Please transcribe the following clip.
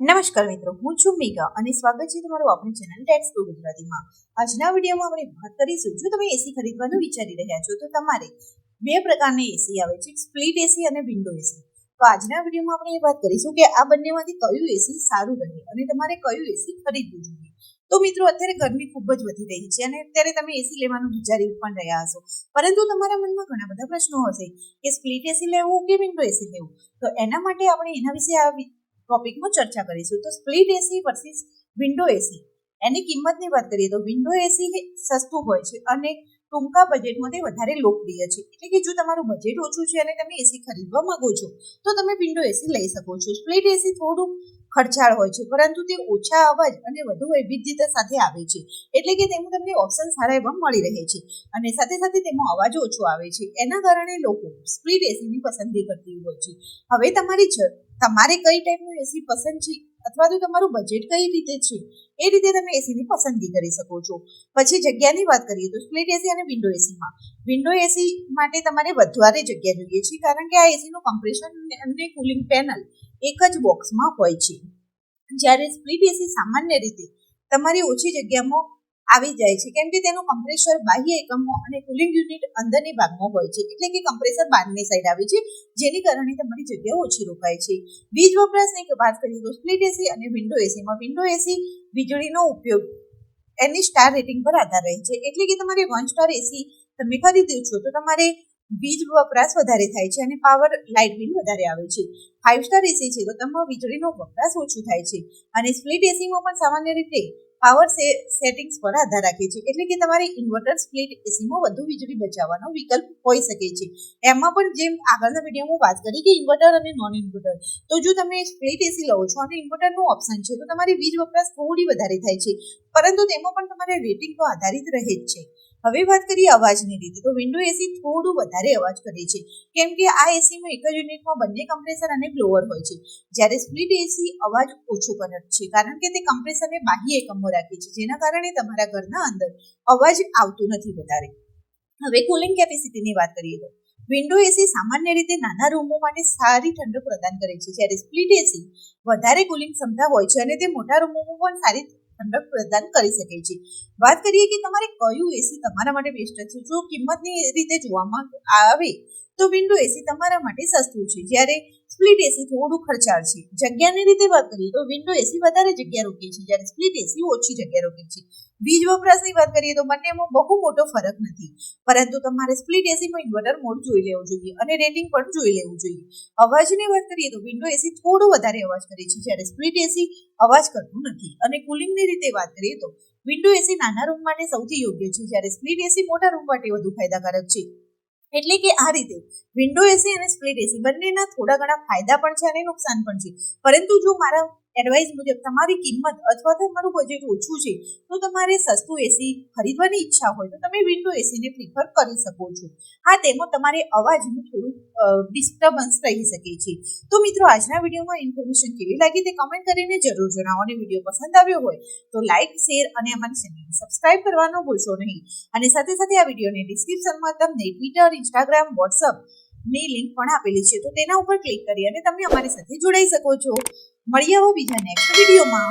નમસ્કાર મિત્રો, હું છું મેઘા અને સ્વાગત છે તમારું આપણી ચેનલ ટેક્સ ટુ ગુજરાતીમાં. આજના વિડીયોમાં આપણે વાત કરીશું, જો તમે એસી ખરીદવાનું વિચારી રહ્યા છો, તો તમારે બે પ્રકારની એસી આવે છે સ્પ્લિટ એસી અને વિન્ડો એસી તો આજના વિડીયોમાં આપણે એ વાત કરીશું કે આ બંનેમાંથી કયું એસી સારું રહે અને તમારે કયું એસી ખરીદવું જોઈએ. તો મિત્રો, અત્યારે ગરમી ખૂબ જ વધી રહી છે અને અત્યારે તમે એસી લેવાનું વિચારી પણ રહ્યા હશો. પરંતુ તમારા મનમાં ઘણા બધા પ્રશ્નો હશે કે સ્પ્લિટ એસી લેવું કે વિન્ડો એસી લેવું? તો એના માટે આપણે એના વિશે આ ટોપિકમાં ચર્ચા કરીશું. તો split AC versus window AC એની કિંમતની વાત કરીએ તો વિન્ડો એસી સસ્તું હોય છે અને ટૂંકા બજેટમાં તે વધારે લોકપ્રિય છે. એટલે કે જો તમારું બજેટ ઓછું છે અને તમે એસી ખરીદવા માંગો છો, તો તમે વિન્ડો એસી લઈ શકો છો. સ્પ્લિટ એસી થોડું ખર્ચાળ હોય છે, પરંતુ તે ઓછા અવાજ અને વધુ વૈવિધ્યતા સાથે આવે છે. એટલે કે તેમાં તમને ઓપ્શન સારા એવા મળી રહે છે અને સાથે સાથે તેમાં અવાજ ઓછો આવે છે. એના કારણે લોકો સ્પ્લિટ એસીની પસંદગી કરતી હોય છે. હવે તમારી તમારે કઈ ટાઈપનું એસી પસંદ છે અથવા તો તમારું બજેટ કઈ રીતે છે, એ રીતે તમે એસીની પસંદગી કરી શકો છો. પછી જગ્યાની વાત કરીએ તો સ્પ્લિટ એસી અને વિન્ડો એસીમાં વિન્ડો એસી માટે તમારે વધારે જગ્યા જોઈએ છે, કારણ કે આ એસીનું કમ્પ્રેશન અને કુલિંગ પેનલ એક જ બોક્સમાં હોય છે. જ્યારે સ્પ્લિટ એસી સામાન્ય રીતે તમારી ઓછી જગ્યામાં આવી જાય છે. કેમ કે તેનું કમ્પ્રેસર બાહ્ય એકમો અને કુલિંગ યુનિટ અંદરની ભાગમાં હોય છે. એટલે કે કમ્પ્રેસર બહારની સાઈડ આવે છે. જેની કારણે તમારી જગ્યા ઓછી રોકાય છે. વીજ વપરાશની વાત કરીએ તો સ્પ્લિટ એસી અને વિન્ડો એસીમાં વિન્ડો એસી વીજળીનો ઉપયોગ એની સ્ટાર રેટિંગ પર આધાર રહે છે. એટલે કે તમારે વન સ્ટાર એસી તમે ખરીદ્યું છો તો તમારે વીજ વપરાશ વધારે થાય છે અને પાવર લાઇટ બિલ વધારે આવે છે. ફાઇવ સ્ટાર એસી છે તો તમારો વીજળીનો વપરાશ ઓછું થાય છે. અને સ્પ્લિટ એસીમાં પણ સામાન્ય રીતે પાવર સેટિંગ્સ પર આધાર રાખે છે. એટલે કે તમારે ઇન્વર્ટર સ્પ્લિટ એસીમાં વધુ વીજળી બચાવવાનો વિકલ્પ હોઈ શકે છે. એમાં પણ જેમ આગળના વિડીયોમાં વાત કરી કે ઇન્વર્ટર અને નોન ઇન્વર્ટર તો જો તમે સ્પ્લિટ એસી લો છો અને ઇન્વર્ટરનું ઓપ્શન છે, તો તમારી વીજ વપરાશ થોડી વધારે થાય છે. પરંતુ તેમાં પણ તમારે રેટિંગ તો આધારિત રહે જ છે. હવે વાત કરીએ અવાજની રીતે, તો વિન્ડો એસી થોડું વધારે અવાજ કરે છે. કેમ કે આ એસીમાં એક જ યુનિટમાં બંને કમ્પ્રેસર અને બ્લોઅર હોય છે. જ્યારે સ્પ્લિટ એસી અવાજ ઓછો કરે છે, કારણ કે તે કમ્પ્રેસરને બાહ્ય એકમો રાખે છે, જેના કારણે તમારા ઘરના અંદર અવાજ આવતું નથી વધારે. હવે કુલિંગ કેપેસિટીની વાત કરીએ તો વિન્ડો એસી સામાન્ય રીતે નાના રૂમો માટે સારી ઠંડક પ્રદાન કરે છે. જ્યારે સ્પ્લિટ એસી વધારે કુલિંગ ક્ષમતા હોય છે અને તે મોટા રૂમોમાં પણ સારી ઠંડક પ્રદાન કરી શકે છે. વાત કરીએ કે તમારે કયું એસી તમારા માટે બેસ્ટ છે? જો કિંમતની રીતે જોવામાં આવે, તો વિન્ડો એસી તમારા માટે સસ્તું છે. જ્યારે સ્પ્લિટ એસી થોડું ખર્ચાળ છે. જગ્યાની રીતે વાત કરીએ તો વિન્ડો એસી વધારે જગ્યા રોકે છે. જ્યારે સ્પ્લિટ એસી ઓછી જગ્યા રોકે છે. વીજ વપરાશની વાત કરીએ તો બંનેમાં બહુ મોટો ફરક નથી. પરંતુ તમારે સ્પ્લિટ એસીમાં ઇન્વર્ટર મોડ જોઈ લેવું જોઈએ અને રેટિંગ પણ જોઈ લેવું જોઈએ. અવાજની વાત કરીએ તો વિન્ડો એસી થોડો વધારે અવાજ કરે છે. જ્યારે સ્પ્લિટ એસી અવાજ કરતું નથી. અને કુલિંગની રીતે વાત કરીએ તો વિન્ડો એસી નાના રૂમ માટે સૌથી યોગ્ય છે. જ્યારે સ્પ્લિટ એસી મોટા રૂમ માટે વધુ ફાયદાકારક છે. એટલે કે આ રીતે વિન્ડો એસી અને સ્પ્લિટ એસી બંનેના થોડા ઘણા ફાયદા પણ છે અને નુકસાન પણ છે. પરંતુ જો મારા એડવાઇસ મુજબ તમારી કિંમત અથવા તમારું બજેટ ઓછું છે, તો તમારે સસ્તું એસી ખરીદવાની ઈચ્છા હોય તો તમે વિન્ડો એસીને પ્રિફર કરી શકો છો. હા, તેમાં તમારે અવાજનું થોડું ડિસ્ટર્બન્સ રહી શકે છે. તો મિત્રો, આજના વિડીયોમાં ઇન્ફોર્મેશન કેવી લાગી તે કમેન્ટ કરીને જરૂર જણાવો. અને વીડિયો પસંદ આવ્યો હોય તો લાઇક શેર અને અમારી ચેનલને સબસ્ક્રાઇબ કરવાનું ભૂલશો નહીં. અને સાથે સાથે આ વિડીયોની ડિસ્ક્રિપ્શનમાં તમને ટ્વિટર ઇન્સ્ટાગ્રામ વોટ્સઅપ ની લિંક પણ આપેલી છે. તો તેના ઉપર ક્લિક કરી અને તમે અમારી સાથે જોડાઈ શકો છો. મળી આવો બીજા નેક્સ્ટ વિડીયોમાં